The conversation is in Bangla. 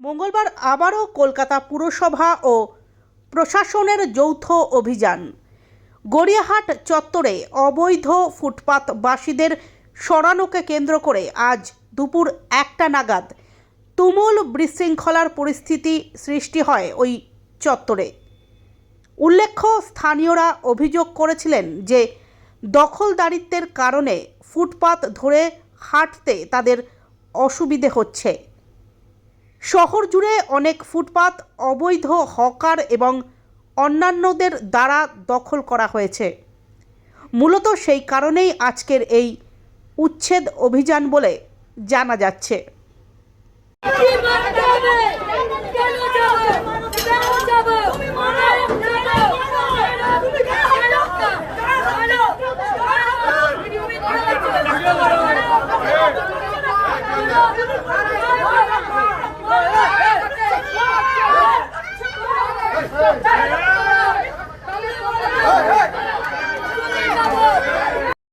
মঙ্গলবার আবারও কলকাতা পুরসভা ও প্রশাসনের যৌথ অভিযান। গড়িয়াহাট চত্বরে অবৈধ ফুটপাতবাসীদের সরানোকে কেন্দ্র করে আজ দুপুর একটা নাগাদ তুমুল বিশৃঙ্খলার পরিস্থিতি সৃষ্টি হয় ওই চত্বরে। উল্লেখ্য, স্থানীয়রা অভিযোগ করেছিলেন যে দখলদারিত্বের কারণে ফুটপাত ধরে হাঁটতে তাদের অসুবিধে হচ্ছে। শহর জুড়ে অনেক ফুটপাত, অবৈধ হকার এবং অন্যান্যদের দ্বারা দখল করা হয়েছে। মূলত সেই কারণেই আজকের এই উচ্ছেদ অভিযান বলে জানা যাচ্ছে।